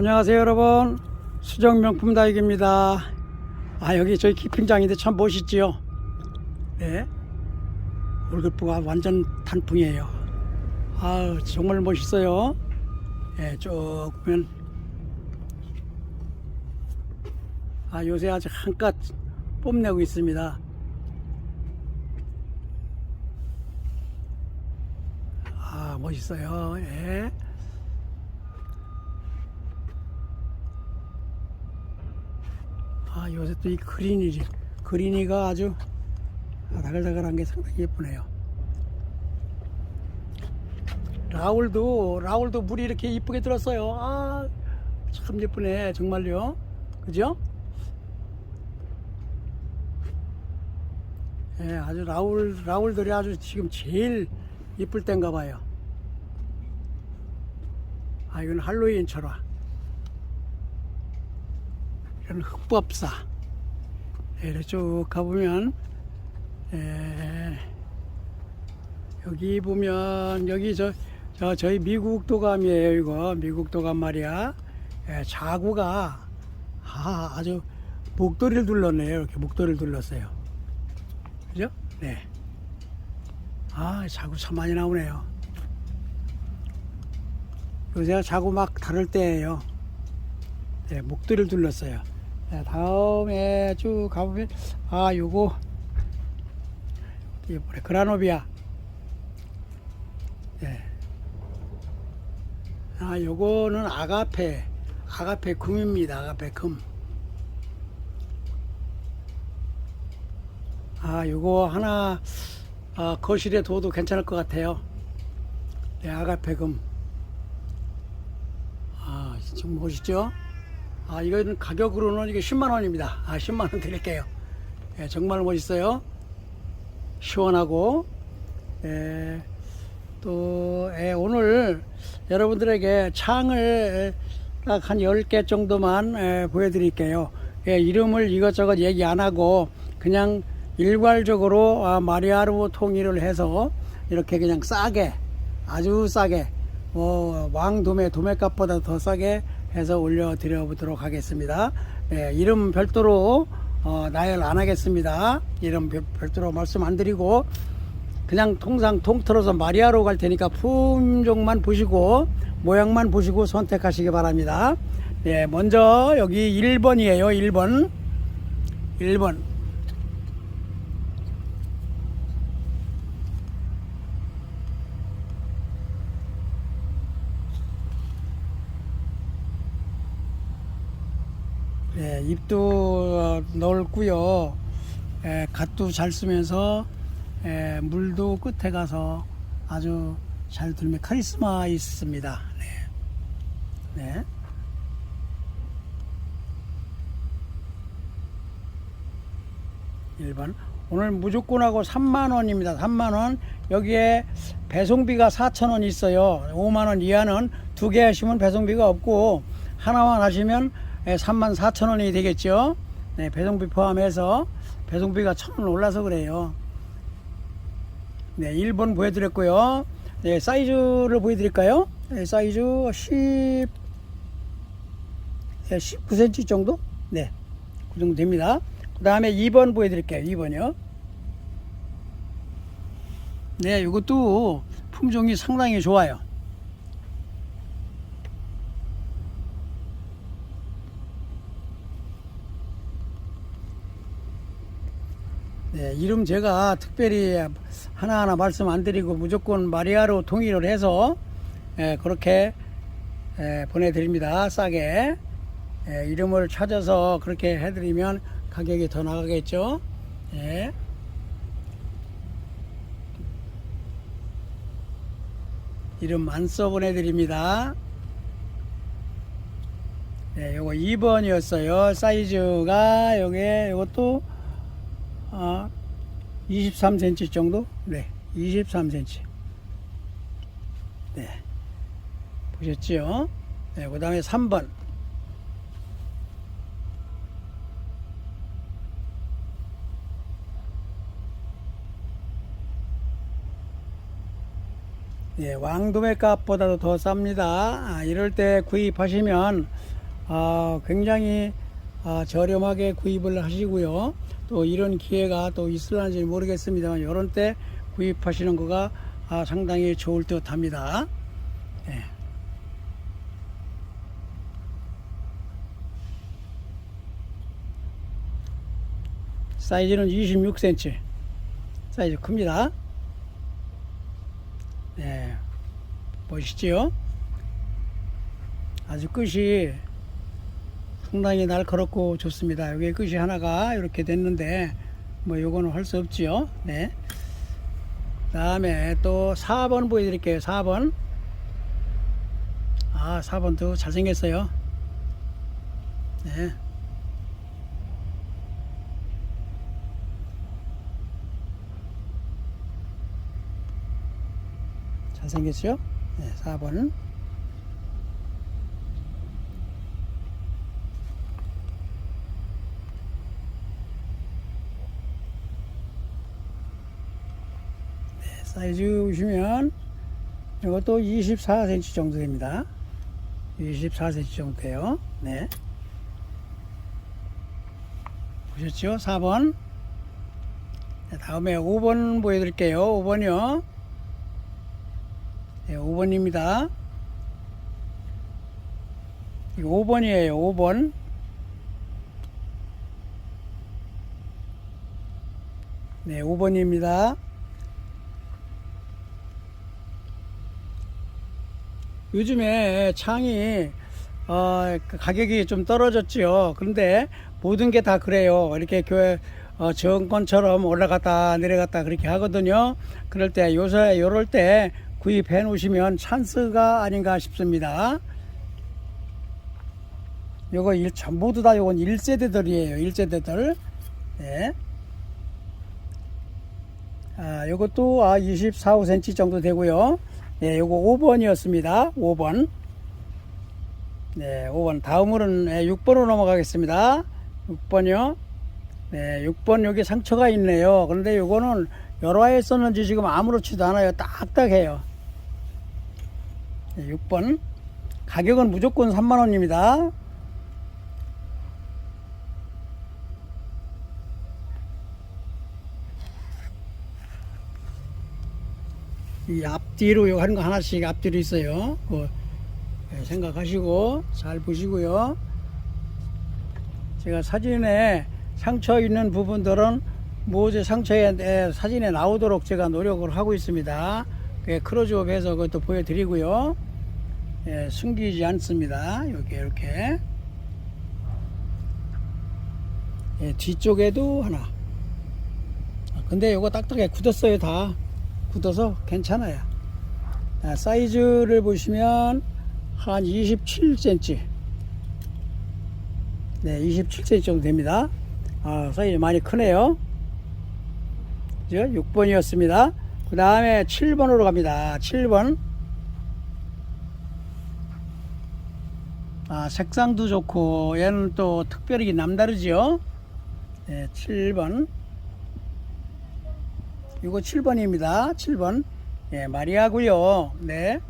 안녕하세요 여러분. 수정명품 다육입니다. 아 여기 저희 키핑장인데 참 멋있지요? 네? 월급부가 완전 단풍이에요. 아 정말 멋있어요. 예쭉 보면 아 요새 아주 한껏 뽐내고 있습니다. 아 멋있어요. 예. 아 요새 또 이 그린이 그린이가 아주 다글다글한 게 상당히 예쁘네요. 라울도 라울도 물이 이렇게 이쁘게 들었어요. 아 참 예쁘네 정말요. 그죠? 예, 아주 라울 라울들이 아주 지금 제일 이쁠 때인가 봐요. 아 이건 할로윈 철화. 이런 흑법사. 이렇게 쭉 가보면 에, 여기 보면 여기 저, 저 저희 미국 도감이에요 이거. 미국 도감 말이야. 에, 자구가 아, 아주 목도리를 둘렀네요. 이렇게 목도리를 둘렀어요. 그죠? 네. 아 자구 참 많이 나오네요. 요새 자구 막 다룰 때예요. 네, 목도리를 둘렀어요 네, 다음에 쭉 가보면 아 요거 뭐래 그라노비아 예. 아 요거는 아가페 아가페 금입니다 아가페 금 아, 요거 하나 아, 거실에 둬도 괜찮을 것 같아요. 네, 아가페 금. 아, 지금 멋있죠? 아, 이거는 가격으로는 이게 10만 원입니다. 아, 10만 원 드릴게요. 예, 정말 멋있어요. 시원하고, 예, 또, 예, 오늘 여러분들에게 창을 딱 한 10개 정도만 예, 보여드릴게요. 예, 이름을 이것저것 얘기 안 하고, 그냥 일괄적으로 아, 마리아르 통일을 해서 이렇게 그냥 싸게, 아주 싸게, 뭐, 왕도매, 도매값보다 더 싸게 해서 올려드려 보도록 하겠습니다. 예, 이름 별도로 어, 나열 안 하겠습니다. 이름 별- 별도로 말씀 안 드리고 그냥 통상 통틀어서 마리아로 갈 테니까 품종만 보시고 모양만 보시고 선택하시기 바랍니다. 예, 먼저 여기 1번이에요. 1번. 1번. 예, 입도 넓고요. 예, 갓도 잘 쓰면서 예, 물도 끝에 가서 아주 잘 들면 카리스마 있습니다. 네. 네. 일번 오늘 무조건 하고 3만 원입니다. 3만 원. 여기에 배송비가 4천 원 있어요. 5만 원 이하는 두 개 하시면 배송비가 없고 하나만 하시면 3만 4천 원이 되겠죠. 네, 배송비 포함해서 배송비가 천 원 올라서 그래요. 네, 1번 보여드렸고요. 네, 사이즈를 보여드릴까요? 네, 사이즈 10, 네, 19cm 정도? 네, 그 정도 됩니다. 그 다음에 2번 보여드릴게요. 2번이요. 네, 이것도 품종이 상당히 좋아요. 네, 이름 제가 특별히 하나하나 말씀 안 드리고 무조건 마리아로 통일을 해서 예, 그렇게 예, 보내드립니다. 싸게. 예, 이름을 찾아서 그렇게 해드리면 가격이 더 나가겠죠. 예. 이름 안 써 보내드립니다. 네, 요거 2번이었어요. 사이즈가 요게 요것도 아, 23cm 정도? 네, 23cm. 네, 보셨지요? 네, 그 다음에 3번. 예, 왕도매 값보다도 더 쌉니다. 아, 이럴 때 구입하시면 아, 굉장히 아, 저렴하게 구입을 하시고요. 또 이런 기회가 또 있을런지 모르겠습니다만 이런 때 구입하시는 거가 아, 상당히 좋을 듯 합니다. 예. 사이즈는 26cm. 사이즈 큽니다. 네. 보시죠. 아주 끝이 상당히 날카롭고 좋습니다. 여기 끝이 하나가 이렇게 됐는데, 뭐, 요거는 할 수 없지요. 네. 다음에 또 4번 보여드릴게요. 4번. 아, 4번도 잘생겼어요. 네. 잘생겼죠? 네, 4번. 사이즈 보시면 이것도 24cm 정도 됩니다. 24cm 정도 돼요. 네. 보셨죠? 4번. 네, 다음에 5번 보여드릴게요. 5번이요. 네, 5번입니다. 이거 5번이에요. 5번. 네, 5번입니다. 요즘에 창이 어, 그 가격이 좀 떨어졌죠. 그런데 모든 게 다 그래요. 이렇게 교회 어, 정권처럼 올라갔다 내려갔다 그렇게 하거든요. 그럴 때 요새 요럴 때 구입해 놓으시면 찬스가 아닌가 싶습니다. 요거 일, 전부도 다 요건 1세대들이에요. 1세대들. 네. 아, 요것도 아, 24, 5cm 정도 되고요. 네, 요거 5번이었습니다. 5번. 네, 5번. 다음으로는 네, 6번으로 넘어가겠습니다. 6번이요. 네, 6번 여기 상처가 있네요. 그런데 요거는 여러 해 썼는지 지금 아무렇지도 않아요. 딱딱해요. 네, 6번. 가격은 무조건 3만원입니다. 이 앞뒤로 하는 거 하나씩 앞뒤로 있어요. 그 생각하시고 잘 보시고요. 제가 사진에 상처 있는 부분들은 모제 상처에 에, 사진에 나오도록 제가 노력을 하고 있습니다. 크로즈업해서 그것도 보여드리고요. 예, 숨기지 않습니다. 이렇게 이렇게 예, 뒤쪽에도 하나. 아, 근데 이거 딱딱해 굳었어요 다. 굳어서 괜찮아요. 아, 사이즈를 보시면 한 27cm. 네, 27cm 정도 됩니다. 아, 사이즈 많이 크네요. 그죠? 6번이었습니다. 그 다음에 7번으로 갑니다. 7번. 아, 색상도 좋고, 얘는 또 특별히 남다르죠? 네, 7번. 이거 7번입니다. 7번. 예, 마리아고요. 네.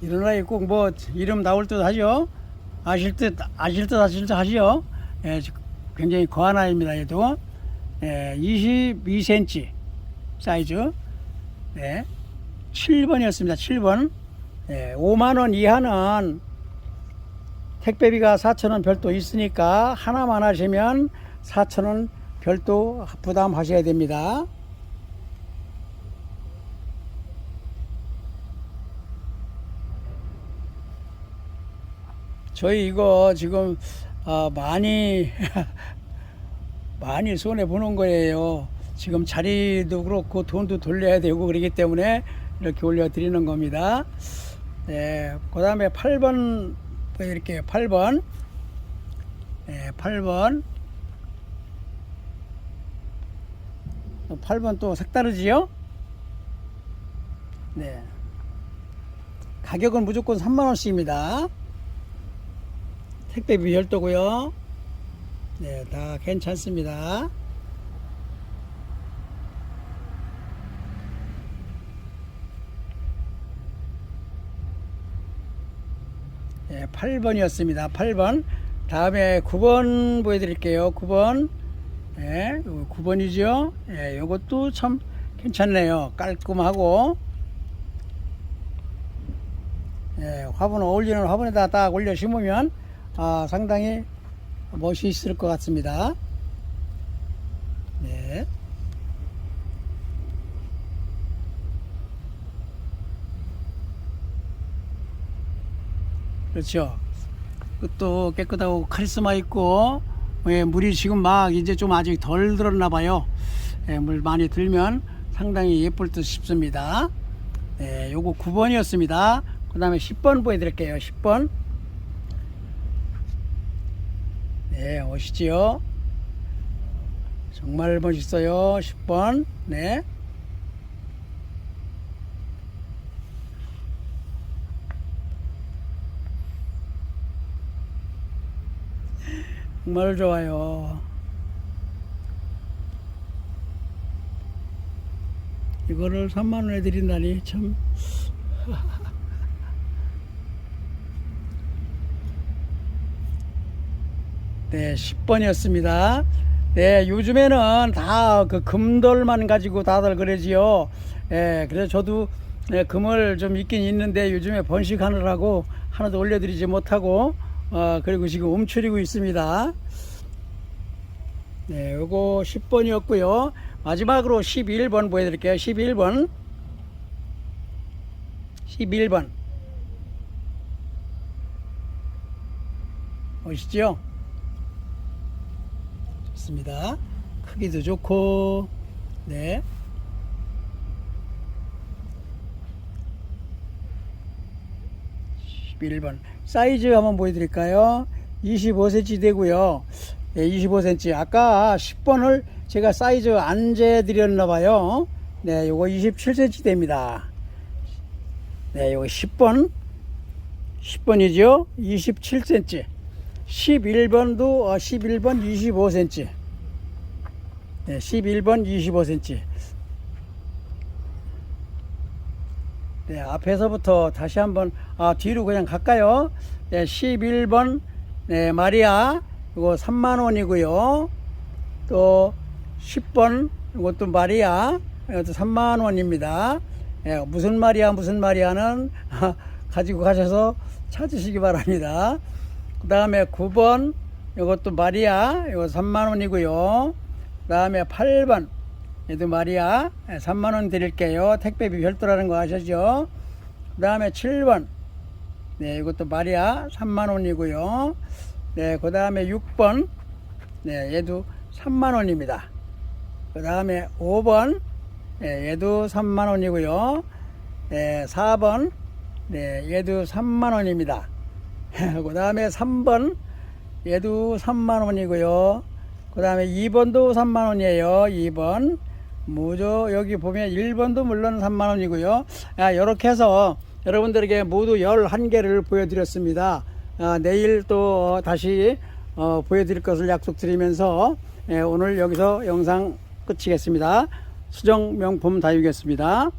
이런 아이 꼭뭐 이름 나올 듯 하죠. 아실 듯 아실 듯 아실 듯 하죠. 예, 굉장히 거한 아이입니다. 얘도 예, 22cm 사이즈. 네. 7번이었습니다. 7번. 예, 5만원 이하는 택배비가 4천원 별도 있으니까 하나만 하시면 4천원 별도 부담하셔야 됩니다. 저희 이거 지금 아, 많이 많이 손해 보는 거예요. 지금 자리도 그렇고 돈도 돌려야 되고 그러기 때문에 이렇게 올려 드리는 겁니다. 네, 그 다음에 8번 보여드릴게요. 8번. 네, 8번. 8번 또 색다르지요? 네. 가격은 무조건 3만원씩입니다. 택배비 별도고요 네, 다 괜찮습니다. 예, 8번이었습니다. 8번. 다음에 9번 보여드릴게요. 9번. 예, 9번이죠. 예, 요것도 참 괜찮네요. 깔끔하고. 예, 화분 어울리는 화분에다 딱 올려 심으면 아, 상당히 멋이 있을 것 같습니다. 네. 그렇죠. 끝도 깨끗하고 카리스마 있고 예, 물이 지금 막 이제 좀 아직 덜 들었나 봐요. 예, 물 많이 들면 상당히 예쁠 듯 싶습니다. 네, 요거 9번이었습니다. 그 다음에 10번 보여드릴게요. 10번. 네, 오시지요. 정말 멋있어요. 10번. 네. 정말 좋아요. 이거를 3만원에 드린다니 참. 네, 10번이었습니다. 네, 요즘에는 다 그 금돌만 가지고 다들 그러지요. 예, 그래서 저도 네, 금을 좀 있긴 있는데 요즘에 번식하느라고 하나도 올려드리지 못하고, 어, 그리고 지금 움츠리고 있습니다. 네, 요거 10번이었고요. 마지막으로 11번 보여드릴게요. 11번. 11번. 보시죠? 좋습니다. 크기도 좋고, 네. 십일 번 사이즈 한번 보여드릴까요? 25cm 되고요. 네, 25cm. 아까 10번을 제가 사이즈 안 재드렸나 봐요. 네, 요거 27cm 됩니다. 네, 요거 10번. 10번이죠? 27cm. 11번도 11번 25cm. 네, 11번 25cm. 네, 앞에서부터 다시 한번 아, 뒤로 그냥 갈까요? 네, 11번 네, 마리아 이거 3만 원이고요. 또 10번 이것도 마리아 이것도 3만 원입니다. 예, 무슨 마리아 무슨 마리아는 가지고 가셔서 찾으시기 바랍니다. 그 다음에 9번 이것도 마리아 이거 3만 원이고요. 그 다음에 8번 얘도 마리아 3만 원 드릴게요. 택배비 별도라는 거 아시죠? 그 다음에 7번 네 이것도 마리아 3만 원이고요. 네, 그 다음에 6번. 네, 얘도 3만 원입니다. 그 다음에 5번. 네, 얘도 3만 원이고요. 네, 4번. 네, 얘도 3만 원입니다. 그 다음에 3번. 얘도 3만 원이고요. 그 다음에 2번도 3만 원이에요. 2번. 무조 여기 보면 1번도 물론 3만 원이고요. 아, 이렇게 해서 여러분들에게 모두 11개를 보여드렸습니다. 아, 내일 또 다시 어, 보여드릴 것을 약속드리면서 예, 오늘 여기서 영상 끝이겠습니다. 수정 명품 다육이었습니다.